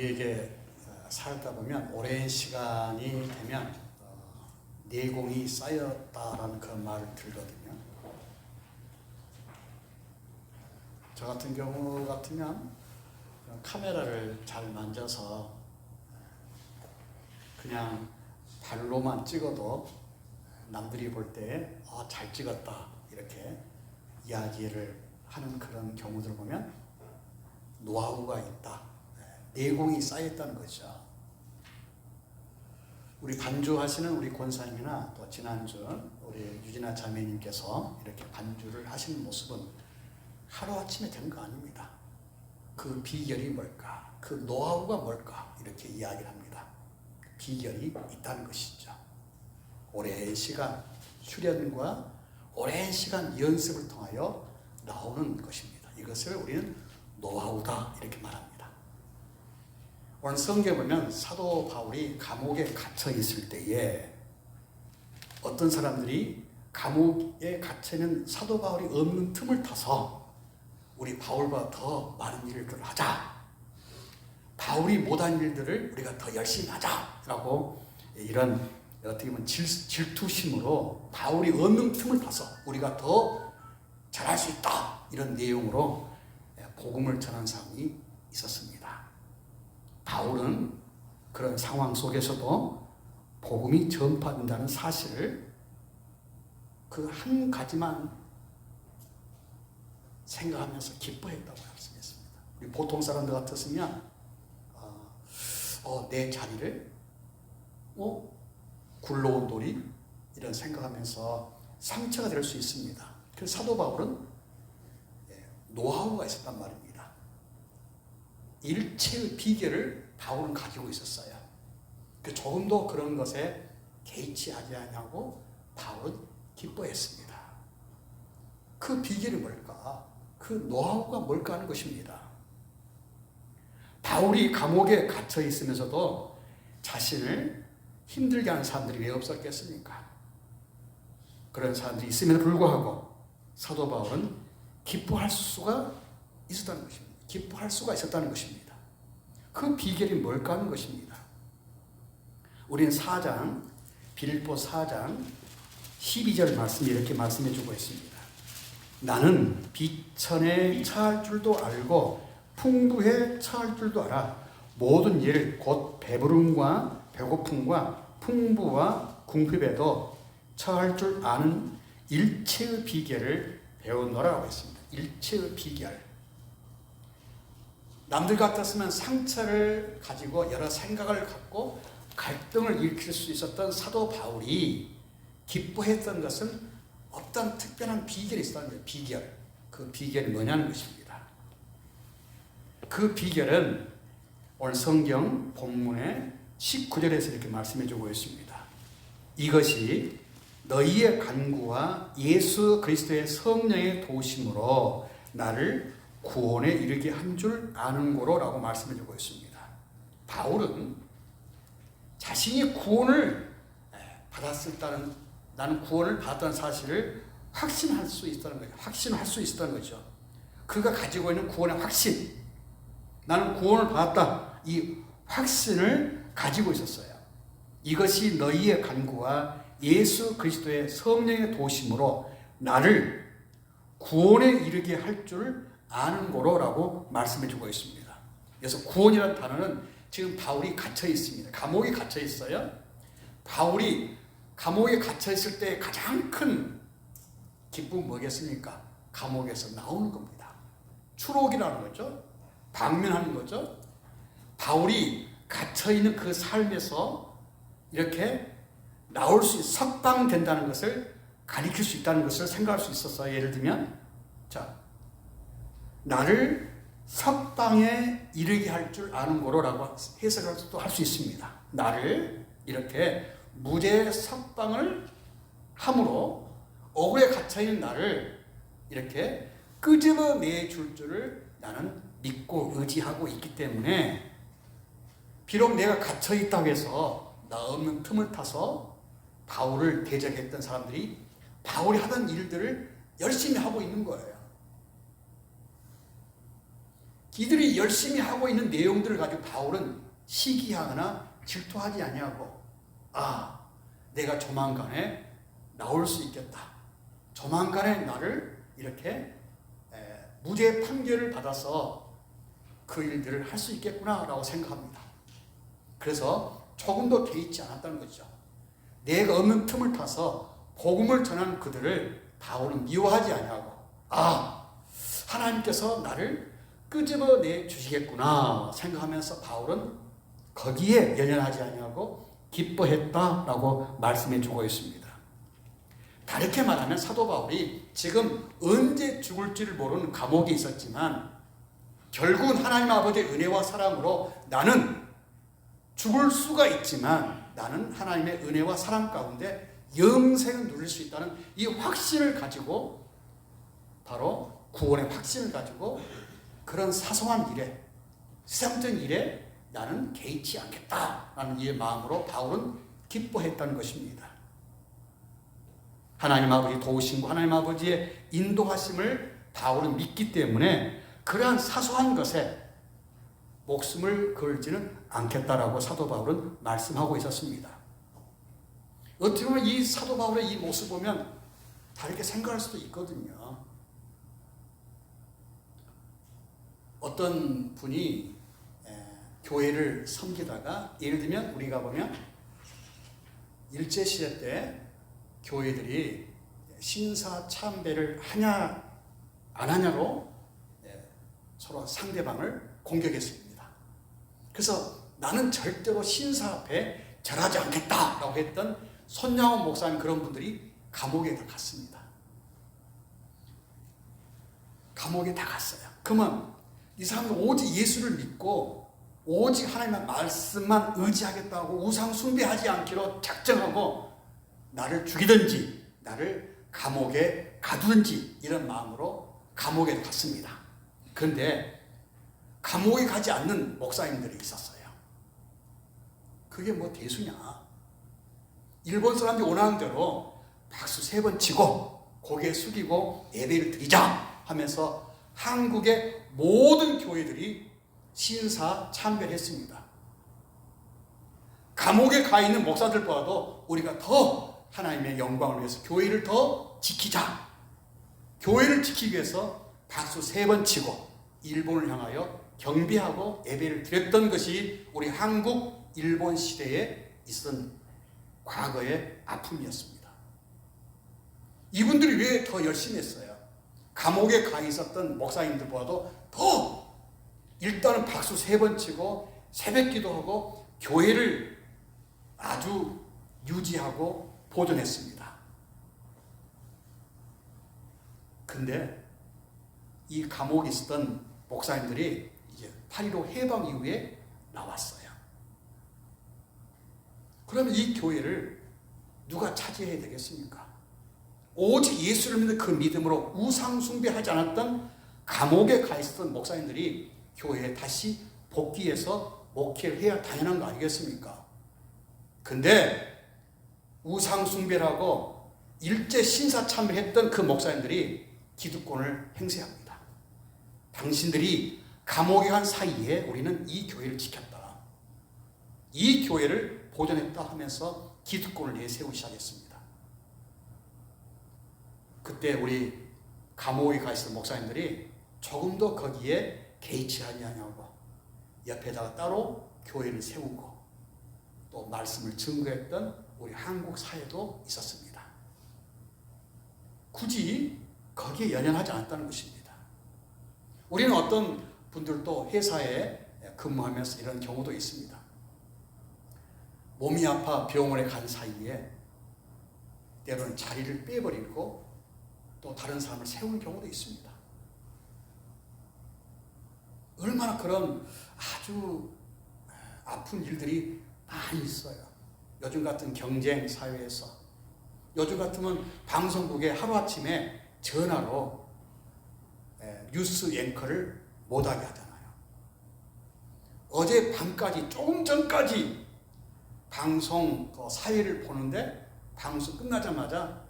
우리에게 어, 살다 보면 오랜 시간이 되면 어, 내공이 쌓였다라는 그런 말을 들거든요. 저 같은 경우 같으면 카메라를 잘 만져서 그냥 발로만 찍어도 남들이 볼 때 아, 잘 찍었다 이렇게 이야기를 하는 그런 경우들 보면 노하우가 있다. 네, 내공이 쌓였다는 거죠. 우리 반주하시는 우리 권사님이나 또 지난주 우리 유진아 자매님께서 이렇게 반주를 하시는 모습은 하루아침에 된 거 아닙니다. 그 비결이 뭘까? 그 노하우가 뭘까? 이렇게 이야기를 합니다. 비결이 있다는 것이죠. 오랜 시간 수련과 오랜 시간 연습을 통하여 나오는 것입니다. 이것을 우리는 노하우다 이렇게 말합니다. 성경 보면 사도 바울이 감옥에 갇혀 있을 때에 어떤 사람들이 감옥에 갇혀 있는 사도 바울이 없는 틈을 타서 우리 바울보다 더 많은 일을 하자. 바울이 못한 일들을 우리가 더 열심히 하자라고 이런 어떻게 보면 질, 질투심으로 바울이 없는 틈을 타서 우리가 더 잘할 수 있다 이런 내용으로 복음을 전한 사람이 있었습니다. 바울은 그런 상황 속에서도 복음이 전파된다는 사실을 그 한 가지만 생각하면서 기뻐했다고 말씀했습니다. 우리 보통 사람들 같았으면 어, 어, 내 자리를 어, 굴러온 돌이 이런 생각하면서 상처가 될 수 있습니다. 그래서 사도 바울은 예, 노하우가 있었단 말입니다. 일체의 비결을 바울은 가지고 있었어요. 그 조금도 그런 것에 개의치 않냐고 바울은 기뻐했습니다. 그 비결이 뭘까? 그 노하우가 뭘까 하는 것입니다. 바울이 감옥에 갇혀 있으면서도 자신을 힘들게 하는 사람들이 왜 없었겠습니까? 그런 사람들이 있음에도 불구하고 사도 바울은 기뻐할 수가 있었다는 것입니다. 기뻐할 수가 있었다는 것입니다. 그 비결이 뭘까 하는 것입니다. 우리는 4장, 빌보 4장 12절 말씀이 이렇게 말씀해 주고 있습니다. 나는 비천에 처할 줄도 알고 풍부에 처할 줄도 알아. 모든 일, 곧 배부름과 배고픔과 풍부와 궁핍에도 처할 줄 아는 일체의 비결을 배우노라고 했습니다. 일체의 비결. 남들 같았으면 상처를 가지고 여러 생각을 갖고 갈등을 일으킬 수 있었던 사도 바울이 기뻐했던 것은 어떤 특별한 비결이 있었다는 거예요. 비결. 그 비결이 뭐냐는 것입니다. 그 비결은 오늘 성경 본문의 19절에서 이렇게 말씀해 주고 있습니다. 이것이 너희의 간구와 예수 그리스도의 성령의 도심으로 나를 구원에 이르게 한 줄 아는 거로라고 말씀해 주고 있습니다. 바울은 자신이 구원을 받았었다는 나는 구원을 받았다는 사실을 확신할 수 있다는 거죠. 확신할 수 있었다는 거죠. 그가 가지고 있는 구원의 확신. 나는 구원을 받았다. 이 확신을 가지고 있었어요. 이것이 너희의 간구와 예수 그리스도의 성령의 도심으로 나를 구원에 이르게 할 줄 아는 거로라고 말씀해 주고 있습니다. 그래서 구원이라는 단어는 지금 바울이 갇혀 있습니다. 감옥에 갇혀 있어요. 바울이 감옥에 갇혀 있을 때 가장 큰 기쁨 뭐겠습니까? 감옥에서 나오는 겁니다. 추록이라는 거죠. 방면하는 거죠. 바울이 갇혀 있는 그 삶에서 이렇게 나올 수 석방된다는 것을 가리킬 수 있다는 것을 생각할 수 있었어요. 예를 들면 자 나를 석방에 이르게 할 줄 아는 거로라고 해석할 수도 할수 있습니다. 나를 이렇게 무죄 석방을 함으로 억울에 갇혀 있는 나를 이렇게 끄집어내 줄 줄을 나는 믿고 의지하고 있기 때문에 비록 내가 갇혀 있다고 해서 나 없는 틈을 타서 바울을 대적했던 사람들이 바울이 하던 일들을 열심히 하고 있는 거예요. 이들이 열심히 하고 있는 내용들을 가지고 바울은 시기하거나 질투하지 아니하고 아 내가 조만간에 나올 수 있겠다. 조만간에 나를 이렇게 에, 무죄 판결을 받아서 그 일들을 할 수 있겠구나라고 생각합니다. 그래서 조금도 개의치 않았다는 거죠. 내가 없는 틈을 타서 복음을 전하는 그들을 바울은 미워하지 아니하고 아 하나님께서 나를 끄집어내 주시겠구나 생각하면서 바울은 거기에 연연하지 아니하고 기뻐했다라고 말씀해 주고 있습니다. 다르게 말하면 사도 바울이 지금 언제 죽을지를 모르는 감옥에 있었지만 결국은 하나님 아버지의 은혜와 사랑으로 나는 죽을 수가 있지만 나는 하나님의 은혜와 사랑 가운데 영생을 누릴 수 있다는 이 확신을 가지고 바로 구원의 확신을 가지고 그런 사소한 일에 세상적인 일에 나는 개의치 않겠다라는 이 마음으로 바울은 기뻐했다는 것입니다. 하나님 아버지 도우심과 하나님 아버지의 인도하심을 바울은 믿기 때문에 그러한 사소한 것에 목숨을 걸지는 않겠다라고 사도 바울은 말씀하고 있었습니다. 어떻게 보면 이 사도 바울의 이 모습 보면 다르게 생각할 수도 있거든요. 어떤 분이 에, 교회를 섬기다가 예를 들면 우리가 보면 일제 시대 때 교회들이 신사 참배를 하냐 안 하냐로 에, 서로 상대방을 공격했습니다. 그래서 나는 절대로 신사 앞에 절하지 않겠다라고 했던 손양원 목사님 그런 분들이 감옥에 다 갔습니다. 감옥에 다 갔어요. 그러면 이 사람들 오직 예수를 믿고 오직 하나님의 말씀만 의지하겠다고 우상 숭배하지 않기로 작정하고 나를 죽이든지 나를 감옥에 가두든지 이런 마음으로 감옥에 갔습니다. 그런데 감옥에 가지 않는 목사님들이 있었어요. 그게 뭐 대수냐? 일본 사람들이 원하는 대로 박수 세 번 치고 고개 숙이고 예배를 드리자 하면서 한국의 모든 교회들이 신사 참배했습니다. 감옥에 가 있는 목사들보다도 우리가 더 하나님의 영광을 위해서 교회를 더 지키자. 교회를 지키기 위해서 박수 세 번 치고 일본을 향하여 경비하고 예배를 드렸던 것이 우리 한국 일본 시대에 있었던 과거의 아픔이었습니다. 이분들이 왜 더 열심히 했어요? 감옥에 가 있었던 목사님들보다도 더 일단은 박수 세 번 치고 새벽 기도하고 교회를 아주 유지하고 보존했습니다. 근데 이 감옥에 있었던 목사님들이 이제 8.15 해방 이후에 나왔어요. 그러면 이 교회를 누가 차지해야 되겠습니까? 오직 예수를 믿는 그 믿음으로 우상숭배하지 않았던 감옥에 가 있었던 목사님들이 교회에 다시 복귀해서 목회를 해야 당연한 거 아니겠습니까? 근데 우상숭배라고 일제 신사참을 했던 그 목사님들이 기득권을 행세합니다. 당신들이 감옥에 간 사이에 우리는 이 교회를 지켰다. 이 교회를 보존했다 하면서 기득권을 내세우기 시작했습니다. 그때 우리 감옥에 가 있었던 목사님들이 조금 더 거기에 개의치 아니하냐고 옆에다가 따로 교회를 세우고 또 말씀을 증거했던 우리 한국 사회도 있었습니다. 굳이 거기에 연연하지 않았다는 것입니다. 우리는 어떤 분들도 회사에 근무하면서 이런 경우도 있습니다. 몸이 아파 병원에 간 사이에 때로는 자리를 빼버리고 또 다른 사람을 세우는 경우도 있습니다. 얼마나 그런 아주 아픈 일들이 많이 있어요. 요즘 같은 경쟁 사회에서 요즘 같으면 방송국에 하루아침에 전화로 뉴스 앵커를 못하게 하잖아요. 어제 밤까지 조금 전까지 방송 그 사회를 보는데 방송 끝나자마자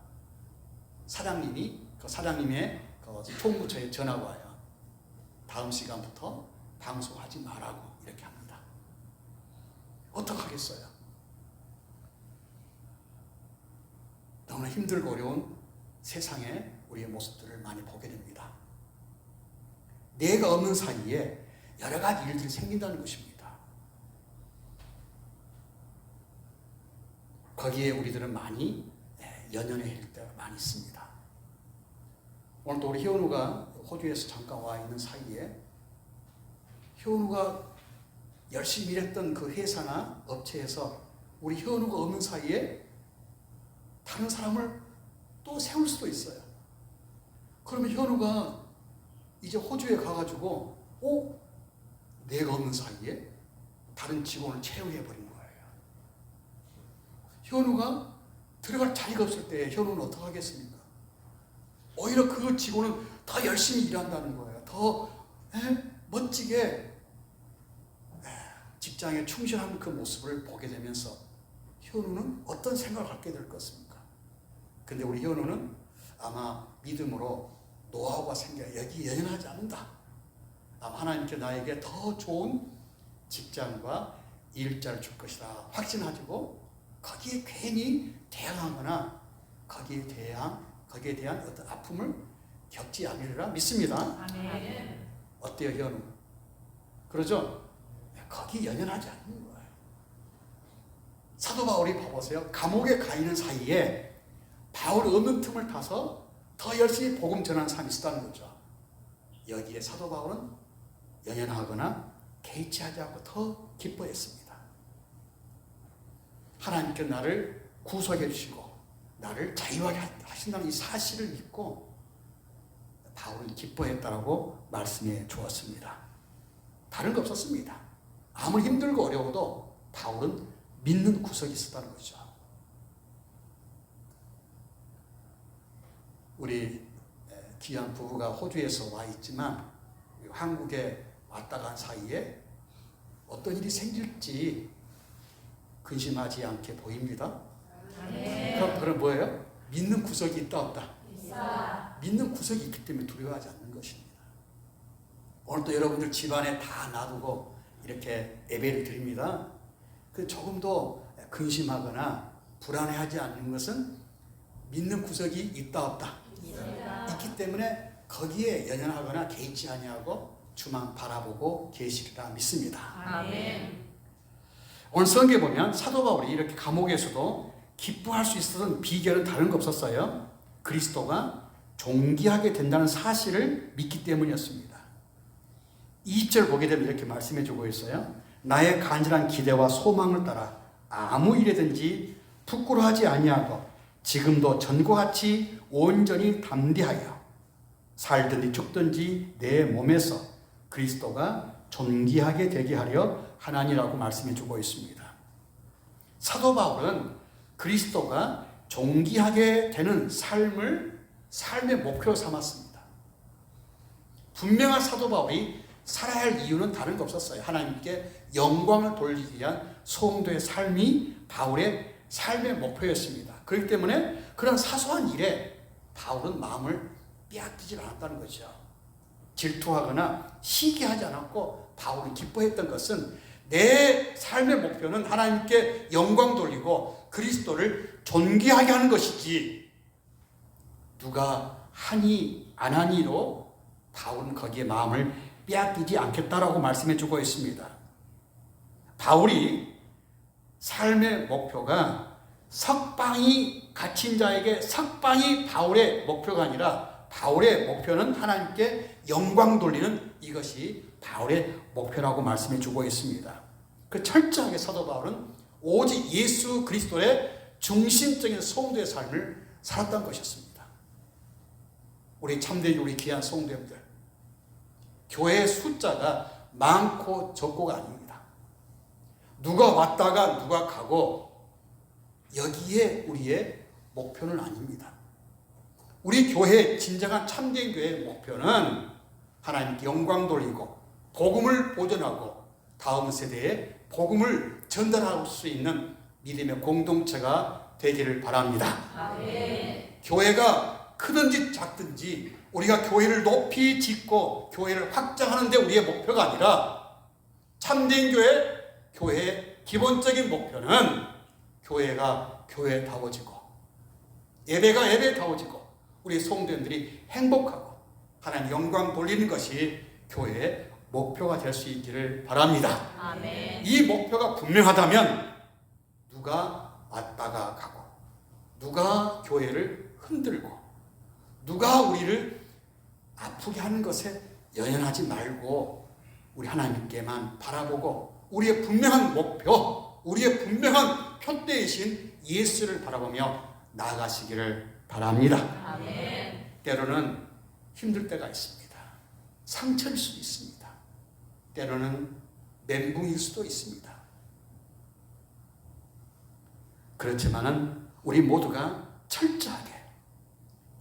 사장님이 그 사장님의 그 총무처에 전화가 와요. 다음 시간부터 방송하지 말라고 이렇게 합니다. 어떡하겠어요? 너무나 힘들고 어려운 세상에 우리의 모습들을 많이 보게 됩니다. 내가 없는 사이에 여러 가지 일들이 생긴다는 것입니다. 거기에 우리들은 많이 예, 연연해 할 때가 많이 있습니다. 오늘도 우리 현우가 호주에서 잠깐 와 있는 사이에 현우가 열심히 일했던 그 회사나 업체에서 우리 현우가 없는 사이에 다른 사람을 또 세울 수도 있어요. 그러면 현우가 이제 호주에 가가지고, 어? 내가 없는 사이에 다른 직원을 채용해버린 거예요. 현우가 들어갈 자리가 없을 때 현우는 어떻게 하겠습니까? 오히려 그 직원은 더 열심히 일한다는 거예요. 더 에? 멋지게 에, 직장에 충실한 그 모습을 보게 되면서 현우는 어떤 생각을 갖게 될 것입니까? 근데 우리 현우는 아마 믿음으로 노하우가 생겨 여기 연연하지 않는다. 아마 하나님께 나에게 더 좋은 직장과 일자를 줄 것이다. 확신하고 거기에 괜히 대항하거나 거기에 대항 거기에 대한 어떤 아픔을 겪지 않으리라 믿습니다. 아멘. 어때요, 현우? 그러죠? 거기 연연하지 않는 거예요. 사도 바울이 봐보세요. 감옥에 가 있는 사이에 바울 없는 틈을 타서 더 열심히 복음 전하는 사람이 있었다는 거죠. 여기에 사도 바울은 연연하거나 개의치하지 않고 더 기뻐했습니다. 하나님께 나를 구속해 주시고 나를 자유하게 하신다는 이 사실을 믿고 바울은 기뻐했다라고 말씀해 주었습니다. 다른 거 없었습니다. 아무리 힘들고 어려워도 바울은 믿는 구석이 있었다는 거죠. 우리 귀한 부부가 호주에서 와 있지만 한국에 왔다 간 사이에 어떤 일이 생길지 근심하지 않게 보입니다. 그럼 그럼 뭐예요? 믿는 구석이 있다 없다. 믿는 구석이 있기 때문에 두려워하지 않는 것입니다. 오늘도 여러분들 집안에 다 놔두고 이렇게 예배를 드립니다. 그 조금도 근심하거나 불안해하지 않는 것은 믿는 구석이 있다 없다. 있기 때문에 거기에 연연하거나 개의치 아니하고 주만 바라보고 계시리라 믿습니다. 아멘. 오늘 성경에 보면 사도 바울이 이렇게 감옥에서도 기뻐할 수 있었던 비결은 다른 거 없었어요. 그리스도가 존귀하게 된다는 사실을 믿기 때문이었습니다. 2절 보게 되면 이렇게 말씀해 주고 있어요. 나의 간절한 기대와 소망을 따라 아무 일에든지 부끄러워하지 아니하고 지금도 전과 같이 온전히 담대하여 살든지 죽든지 내 몸에서 그리스도가 존귀하게 되게 하려 하나니라고 말씀해 주고 있습니다. 사도 바울은 그리스도가 존귀하게 되는 삶을 삶의 목표로 삼았습니다. 분명한 사도 바울이 살아야 할 이유는 다른 거 없었어요. 하나님께 영광을 돌리기 위한 성도의 삶이 바울의 삶의 목표였습니다. 그렇기 때문에 그런 사소한 일에 바울은 마음을 빼앗기지 않았다는 거죠. 질투하거나 시기하지 않았고 바울이 기뻐했던 것은 내 삶의 목표는 하나님께 영광 돌리고 그리스도를 존귀하게 하는 것이지 누가 하니 안 하니로 바울은 거기에 마음을 빼앗기지 않겠다라고 말씀해 주고 있습니다. 바울이 삶의 목표가 석방이 갇힌 자에게 석방이 바울의 목표가 아니라 바울의 목표는 하나님께 영광 돌리는 이것이 바울의 목표라고 말씀해 주고 있습니다. 그 철저하게 사도 바울은 오직 예수 그리스도의 중심적인 성도의 삶을 살았던 것이었습니다. 우리 참된 우리 귀한 성도님들 교회의 숫자가 많고 적고가 아닙니다. 누가 왔다가 누가 가고 여기에 우리의 목표는 아닙니다. 우리 교회 진정한 참된 교회의 목표는 하나님께 영광 돌리고 복음을 보존하고 다음 세대에 복음을 전달할 수 있는 믿음의 공동체가 되기를 바랍니다. 아멘. 교회가 크든지 작든지 우리가 교회를 높이 짓고 교회를 확장하는 데 우리의 목표가 아니라 참된 교회, 교회의 기본적인 목표는 교회가 교회다워지고 예배가 예배다워지고 우리 성도님들이 행복하고 하나님 영광 돌리는 것이 교회의 목표가 될 수 있기를 바랍니다. 아멘. 이 목표가 분명하다면 누가 왔다가 가고 누가 교회를 흔들고 누가 우리를 아프게 하는 것에 연연하지 말고 우리 하나님께만 바라보고 우리의 분명한 목표, 우리의 분명한 표대이신 예수를 바라보며 나아가시기를 바랍니다. 아멘. 때로는 힘들 때가 있습니다. 상처일 수도 있습니다. 때로는 멘붕일 수도 있습니다. 그렇지만은 우리 모두가 철저하게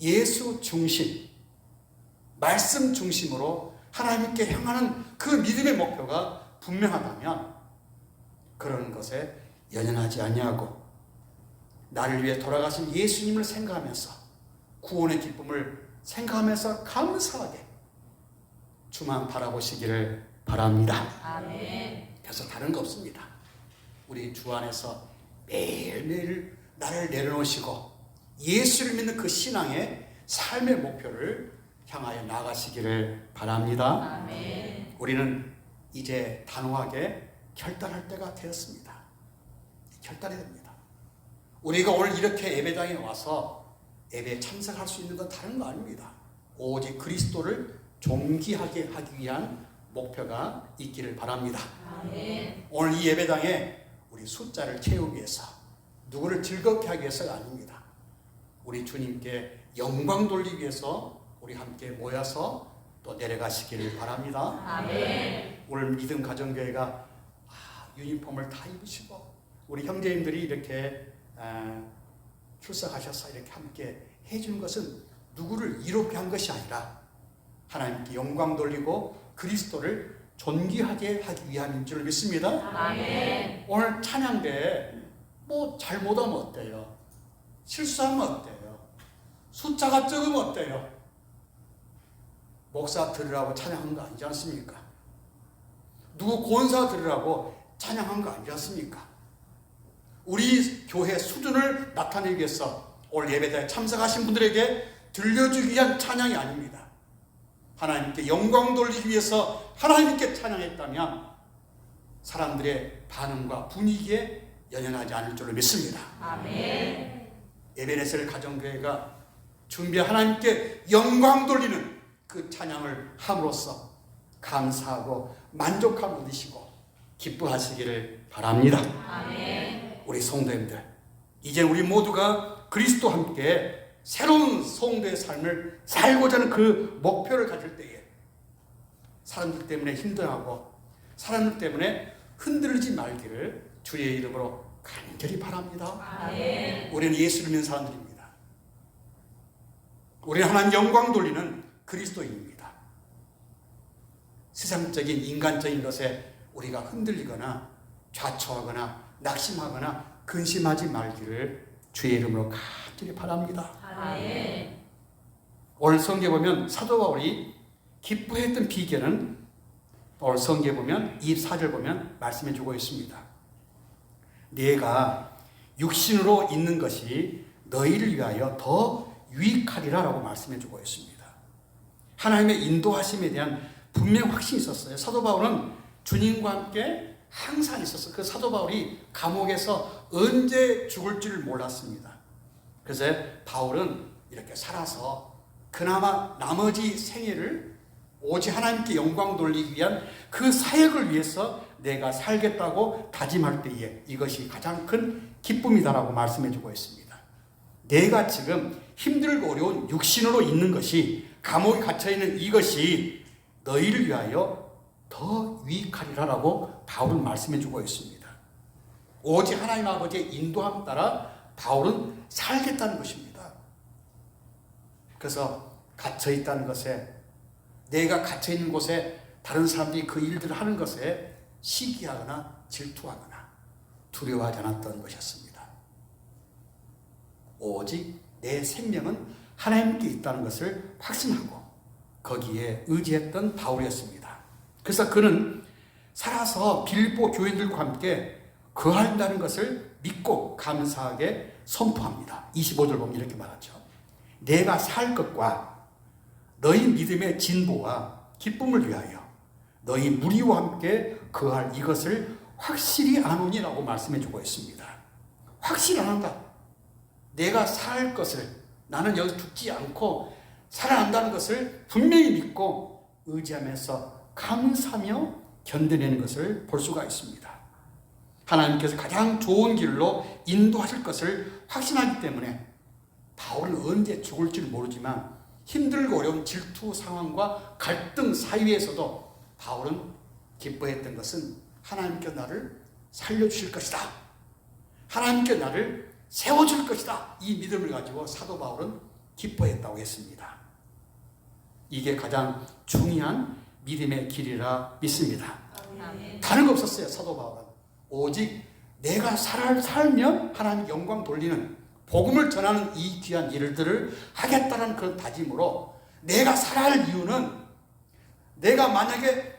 예수 중심, 말씀 중심으로 하나님께 향하는 그 믿음의 목표가 분명하다면 그런 것에 연연하지 아니하고 나를 위해 돌아가신 예수님을 생각하면서 구원의 기쁨을 생각하면서 감사하게 주만 바라보시기를 바랍니다. 아멘. 그래서 다른 거 없습니다. 우리 주 안에서 매일매일 나를 내려놓으시고 예수를 믿는 그 신앙의 삶의 목표를 향하여 나가시기를 바랍니다. 아멘. 우리는 이제 단호하게 결단할 때가 되었습니다. 결단이 됩니다. 우리가 오늘 이렇게 예배당에 와서 예배에 참석할 수 있는 건 다른 거 아닙니다. 오직 그리스도를 존귀하게 하기 위한 목표가 있기를 바랍니다. 아멘. 오늘 이 예배당에 우리 숫자를 채우기 위해서 누구를 즐겁게 하기 위해서가 아닙니다. 우리 주님께 영광 돌리기 위해서 우리 함께 모여서 또 내려가시기를 바랍니다. 아멘. 오늘 믿음 가정교회가 아, 유니폼을 다 입으시고 우리 형제님들이 이렇게 아, 출석하셔서 이렇게 함께 해주는 것은 누구를 이롭게 한 것이 아니라 하나님께 영광 돌리고 그리스도를 존귀하게 하기 위함인 줄 믿습니다. 아멘. 오늘 찬양대 뭐 잘못하면 어때요? 실수하면 어때요? 숫자가 적으면 어때요? 목사 들으라고 찬양한 거 아니지 않습니까? 누구 권사 들으라고 찬양한 거 아니지 않습니까? 우리 교회 수준을 나타내기 위해서 오늘 예배당에 참석하신 분들에게 들려주기 위한 찬양이 아닙니다. 하나님께 영광 돌리기 위해서 하나님께 찬양했다면 사람들의 반응과 분위기에 연연하지 않을 줄로 믿습니다. 아멘. 에베네셀 가정교회가 준비 하나님께 영광 돌리는 그 찬양을 함으로써 감사하고 만족함 얻으시고 기뻐하시기를 바랍니다. 아멘. 우리 성도님들, 이제 우리 모두가 그리스도와 함께 새로운 성도의 삶을 살고자 하는 그 목표를 가질 때에 사람들 때문에 힘들어하고 사람들 때문에 흔들리지 말기를 주의 이름으로 간절히 바랍니다. 아멘. 우리는 예수를 믿는 사람들입니다. 우리는 하나님 영광 돌리는 그리스도인입니다. 세상적인 인간적인 것에 우리가 흔들리거나 좌초하거나 낙심하거나 근심하지 말기를 주의 이름으로 간절히 바랍니다. 아멘. 오늘 성경에 보면 사도 바울이 기뻐했던 비결은 오늘 성경에 보면 24절 보면 말씀해 주고 있습니다. 내가 육신으로 있는 것이 너희를 위하여 더 유익하리라라고 말씀해 주고 있습니다. 하나님의 인도하심에 대한 분명 확신이 있었어요. 사도 바울은 주님과 함께 항상 있었어. 그 사도 바울이 감옥에서 언제 죽을 줄 몰랐습니다. 그래서 바울은 이렇게 살아서 그나마 나머지 생애를 오직 하나님께 영광 돌리기 위한 그 사역을 위해서 내가 살겠다고 다짐할 때에 이것이 가장 큰 기쁨이다라고 말씀해 주고 있습니다. 내가 지금 힘들고 어려운 육신으로 있는 것이 감옥에 갇혀 있는 이것이 너희를 위하여 더 유익하리라라고 바울은 말씀해 주고 있습니다. 오직 하나님 아버지의 인도함 따라 바울은 살겠다는 것입니다. 그래서 갇혀 있다는 것에 내가 갇혀 있는 곳에 다른 사람들이 그 일들을 하는 것에 시기하거나 질투하거나 두려워하지 않았던 것이었습니다. 오직 내 생명은 하나님께 있다는 것을 확신하고 거기에 의지했던 바울이었습니다. 그래서 그는 살아서 빌보 교인들과 함께 거한다는 것을 믿고 감사하게 선포합니다. 25절 보면 이렇게 말하죠. 내가 살 것과 너희 믿음의 진보와 기쁨을 위하여 너희 무리와 함께 거할 이것을 확실히 아노니라고 말씀해 주고 있습니다. 확실히 안 한다. 내가 살 것을 나는 여기서 죽지 않고 살아난다는 것을 분명히 믿고 의지하면서 감사하며 견뎌내는 것을 볼 수가 있습니다. 하나님께서 가장 좋은 길로 인도하실 것을 확신하기 때문에 바울은 언제 죽을 줄 모르지만 힘들고 어려운 질투 상황과 갈등 사이에서도 바울은 기뻐했던 것은 하나님께 나를 살려주실 것이다. 하나님께 나를 세워줄 것이다. 이 믿음을 가지고 사도 바울은 기뻐했다고 했습니다. 이게 가장 중요한 믿음의 길이라 믿습니다. 다른 거 없었어요, 사도 바울은. 오직 내가 살, 살면 하나님 영광 돌리는 복음을 전하는 이 귀한 일들을 하겠다는 그런 다짐으로 내가 살아야 할 이유는 내가 만약에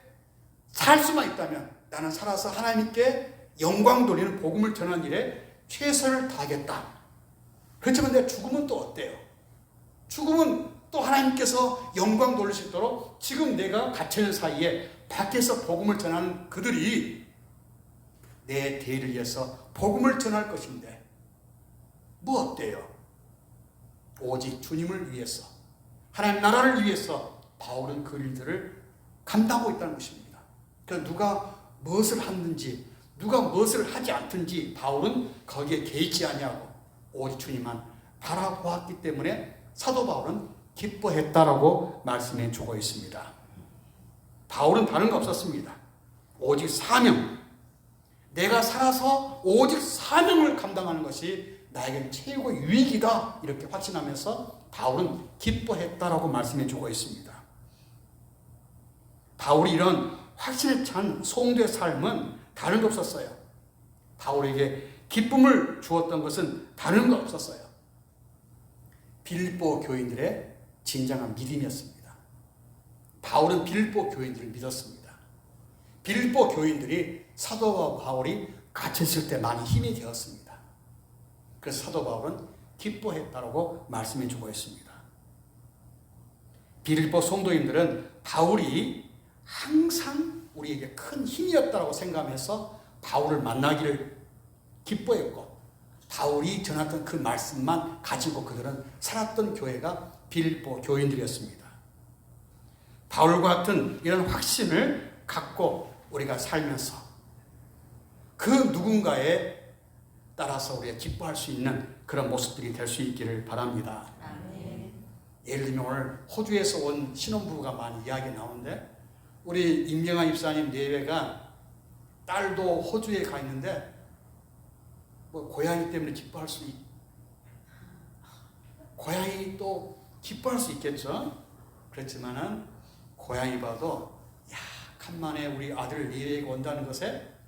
살 수만 있다면 나는 살아서 하나님께 영광 돌리는 복음을 전하는 일에 최선을 다하겠다. 그렇지만 내 죽으면 또 어때요? 죽으면 또 하나님께서 영광 돌릴 수 있도록 지금 내가 갇혀있는 사이에 밖에서 복음을 전하는 그들이 내 대를 위해서 복음을 전할 것인데 뭐 어때요? 오직 주님을 위해서 하나님 나라를 위해서 바울은 그 일들을 감당하고 있다는 것입니다. 그래서 누가 무엇을 하는지 누가 무엇을 하지 않든지 바울은 거기에 개의치 아니하고 오직 주님만 바라보았기 때문에 사도 바울은 기뻐했다라고 말씀해 주고 있습니다. 바울은 다른 거 없었습니다. 오직 사명. 내가 살아서 오직 사명을 감당하는 것이 나에겐 최고 유익이다. 이렇게 확신하면서 바울은 기뻐했다라고 말씀해 주고 있습니다. 바울이 이런 확신에 찬 성도의 삶은 다른 거 없었어요. 바울에게 기쁨을 주었던 것은 다른 거 없었어요. 빌보 교인들의 진정한 믿음이었습니다. 바울은 빌보 교인들을 믿었습니다. 빌보 교인들이 사도와 바울이 갇혔을 때 많이 힘이 되었습니다. 그래서 사도 바울은 기뻐했다고 말씀해 주고 있습니다. 빌보 성도인들은 바울이 항상 우리에게 큰 힘이었다고 생각해서 바울을 만나기를 기뻐했고 바울이 전했던 그 말씀만 가지고 그들은 살았던 교회가 빌보 교인들이었습니다. 바울과 같은 이런 확신을 갖고 우리가 살면서 그 누군가에 따라서 우리가 기뻐할 수 있는 그런 모습들이 될 수 있기를 바랍니다. 아멘. 예를 들면 오늘 호주에서 온 신혼부부가 많이 이야기 나오는데 우리 임경아 입사님 내외가 딸도 호주에 가 있는데 뭐 고양이 때문에 기뻐할 수 있, 고양이 또 기뻐할 수 있겠죠. 그렇지만은 고양이 봐도 야 간만에 우리 아들 내외가 온다는 것에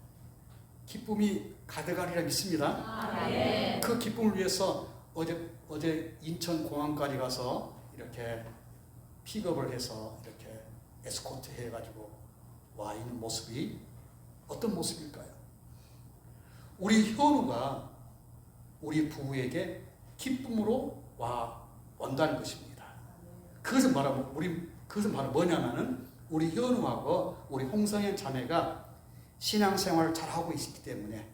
기쁨이 가득하리라 믿습니다. 아멘. 그 기쁨을 위해서 어제 어제 인천 공항까지 가서 이렇게 픽업을 해서 이렇게 에스코트 해가지고 와 있는 모습이 어떤 모습일까요? 우리 현우가 우리 부부에게 기쁨으로 와 온다는 것입니다. 그것은 말하면 우리 그것은 바로 뭐냐면은 우리 현우하고 우리 홍성현 자매가 신앙생활을 잘 하고 있기 때문에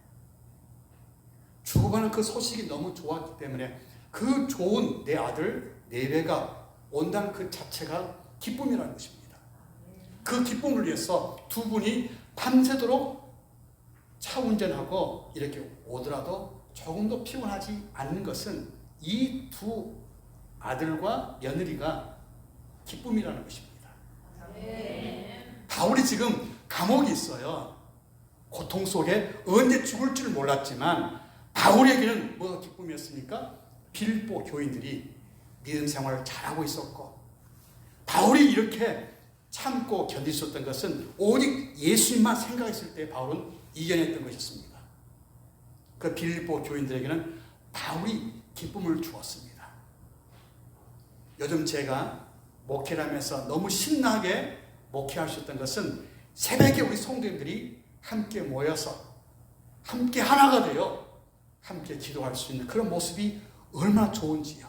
죽어가는 그 소식이 너무 좋았기 때문에 그 좋은 내 아들 내배가 온다는 그 자체가 기쁨이라는 것입니다. 그 기쁨을 위해서 두 분이 밤새도록 차 운전하고 이렇게 오더라도 조금도 피곤하지 않는 것은 이 두 아들과 며느리가 기쁨이라는 것입니다. 바울이 지금 감옥에 있어요. 고통 속에 언제 죽을 줄 몰랐지만 바울에게는 뭐가 기쁨이었습니까? 빌보 교인들이 믿음 생활을 잘하고 있었고 바울이 이렇게 참고 견딜 수 있었던 것은 오직 예수님만 생각했을 때 바울은 이겨냈던 것이었습니다. 그 빌보 교인들에게는 바울이 기쁨을 주었습니다. 요즘 제가 목회를 하면서 너무 신나게 목회할 수 있던 것은 새벽에 우리 성도님들이 함께 모여서 함께 하나가 되어 함께 기도할 수 있는 그런 모습이 얼마나 좋은지요.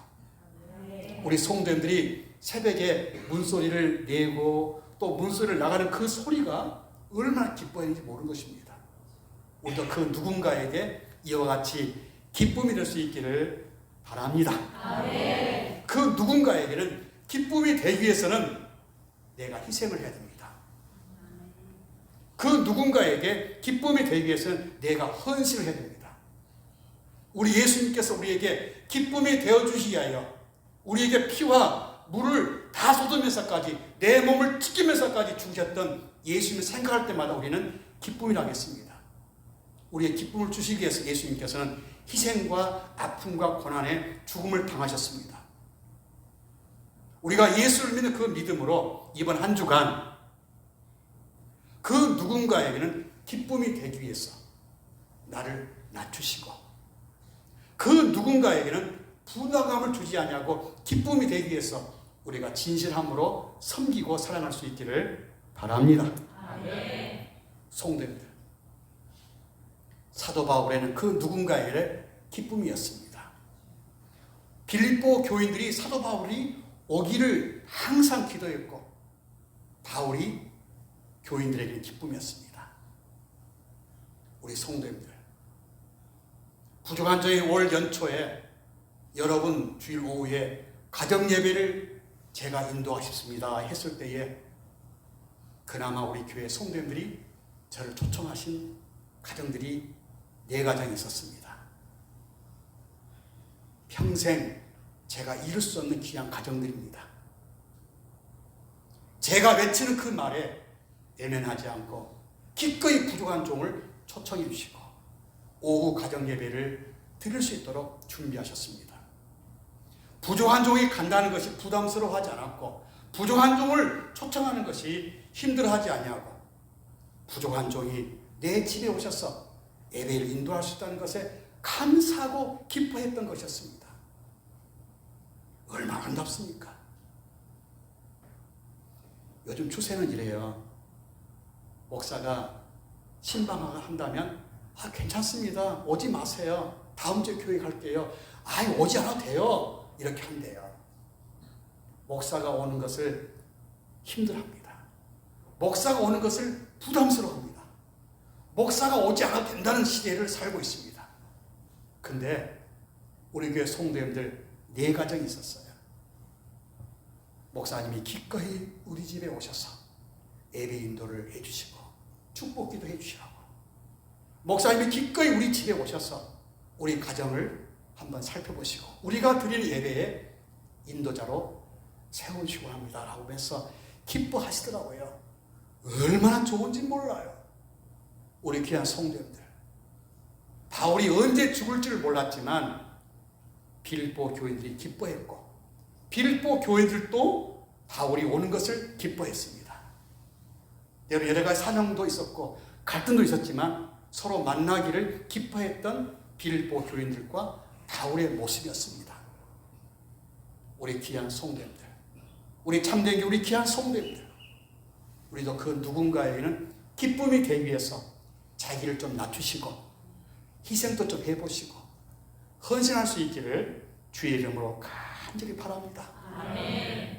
우리 성도님들이 새벽에 문소리를 내고 또 문소리를 나가는 그 소리가 얼마나 기뻐했는지 모르는 것입니다. 우리도 그 누군가에게 이와 같이 기쁨이 될 수 있기를 바랍니다. 그 누군가에게는 기쁨이 되기 위해서는 내가 희생을 해야 됩니다. 그 누군가에게 기쁨이 되기 위해서는 내가 헌신을 해야 됩니다. 우리 예수님께서 우리에게 기쁨이 되어 주시기 위하여 우리에게 피와 물을 다 쏟으면서까지 내 몸을 찢기면서까지 주셨던 예수님을 생각할 때마다 우리는 기쁨이 나겠습니다. 우리의 기쁨을 주시기 위해서 예수님께서는 희생과 아픔과 고난의 죽음을 당하셨습니다. 우리가 예수를 믿는 그 믿음으로 이번 한 주간 그 누군가에게는 기쁨이 되기 위해서 나를 낮추시고 그 누군가에게는 분화감을 주지 아니하고 기쁨이 되기 위해서 우리가 진실함으로 섬기고 사랑할 수 있기를 바랍니다. 성도님들 사도 바울에는 그 누군가의 기쁨이었습니다. 빌립보 교인들이 사도 바울이 오기를 항상 기도했고 바울이 교인들에게 기쁨이었습니다. 우리 성도님들 부족한 저희 올 연초에 여러분 주일 오후에 가정 예배를 제가 인도하십습니다 했을 때에 그나마 우리 교회 성도님들이 저를 초청하신 가정들이 네 가정이 있었습니다. 평생 제가 이룰 수 없는 귀한 가정들입니다. 제가 외치는 그 말에 애면하지 않고 기꺼이 부족한 종을 초청해 주시고 오후 가정 예배를 드릴 수 있도록 준비하셨습니다. 부족한 종이 간다는 것이 부담스러워하지 않았고 부족한 종을 초청하는 것이 힘들어하지 아니하고 부족한 종이 내 집에 오셔서 예배를 인도할 수 있다는 것에 감사하고 기뻐했던 것이었습니다. 얼마나 아름답습니까? 요즘 추세는 이래요. 목사가 신방학을 한다면 아 괜찮습니다. 오지 마세요. 다음 주에 교회 갈게요. 아 오지 않아도 돼요. 이렇게 한대요. 목사가 오는 것을 힘들어합니다. 목사가 오는 것을 부담스러워합니다. 목사가 오지 않아도 된다는 시대를 살고 있습니다. 근데 우리 교회 성도님들 네 가정이 있었어요. 목사님이 기꺼이 우리 집에 오셔서 예배 인도를 해주시고 축복 기도 해 주시라고 목사님이 기꺼이 우리 집에 오셔서 우리 가정을 한번 살펴보시고 우리가 드리는 예배에 인도자로 세우시고 합니다. 라고 하면서 기뻐하시더라고요. 얼마나 좋은지 몰라요. 우리 귀한 성도님들. 바울이 언제 죽을지를 몰랐지만 빌보 교인들이 기뻐했고 빌보 교인들도 바울이 오는 것을 기뻐했습니다. 여러 가지 사명도 있었고 갈등도 있었지만 서로 만나기를 기뻐했던 빌보 교인들과 바울의 모습이었습니다. 우리 귀한 성도님들, 우리 참된 게 우리 귀한 성도님들, 우리도 그 누군가에게는 기쁨이 되기 위해서 자기를 좀 낮추시고 희생도 좀 해보시고 헌신할 수 있기를 주의 이름으로 간절히 바랍니다. 아멘.